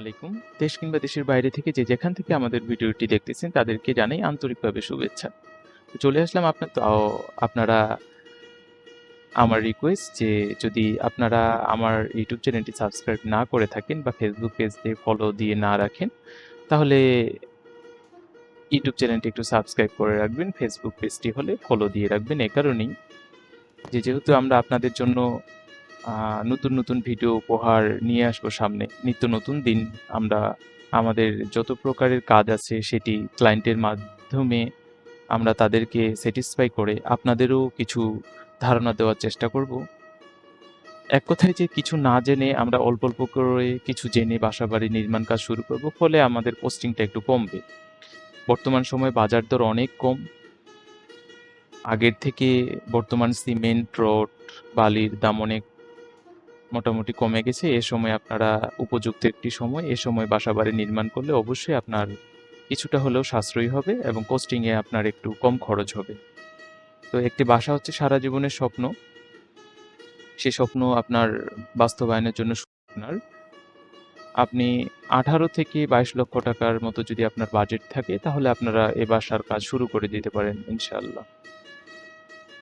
আলাইকুম। দেশ কিংবা দেশের বাইরে থেকে যে যেখান থেকে আমাদের ভিডিওটি দেখতেছেন, তাদেরকে জানাই আন্তরিকভাবে শুভেচ্ছা। চলে আসলাম আপনার আপনারা আমার রিকোয়েস্ট যে যদি আপনারা আমার ইউটিউব চ্যানেলটি সাবস্ক্রাইব না করে থাকেন বা ফেসবুক পেজ ফলো দিয়ে না রাখেন, তাহলে ইউটিউব চ্যানেলটি একটু সাবস্ক্রাইব করে রাখবেন ফেসবুক পেজটি হলে ফলো দিয়ে রাখবেন। এ কারণেই যে যেহেতু আমরা আপনাদের জন্য নতুন নতুন ভিডিও উপহার নিয়ে আসব সামনে। নিত্য নতুন দিন। আমরা, আমাদের যত প্রকারের কাজ আছে সেটি ক্লায়েন্টের মাধ্যমে আমরা তাদেরকে স্যাটিসফাই করে আপনাদেরও কিছু ধারণা দেওয়ার চেষ্টা করব। এক কথায় যে কিছু না জেনে আমরা অল্প অল্প করে কিছু জেনে বাসা বাড়ি নির্মাণ কাজ শুরু করব, ফলে আমাদের পোস্টিংটা একটু কমবে। বর্তমান সময়ে বাজার দর অনেক কম। আগের থেকে বর্তমান সিমেন্ট রড, বালির দাম অনেক মোটামুটি কমে গেছে। এ সময় আপনারা উপযুক্ত একটি সময়, এ সময় বাসা বাড়ি নির্মাণ করলে অবশ্যই আপনার কিছুটা হলেও সাশ্রয়ী হবে এবং কোস্টিংয়ে আপনার একটু কম খরচ হবে। তো একটি বাসা হচ্ছে সারা জীবনের স্বপ্ন। সে স্বপ্ন আপনার বাস্তবায়নের জন্য আপনার। আপনি আঠারো থেকে বাইশ লক্ষ টাকার মতো যদি আপনার বাজেট থাকে, তাহলে আপনারা এ বাসার কাজ শুরু করে দিতে পারেন, ইনশাআল্লাহ।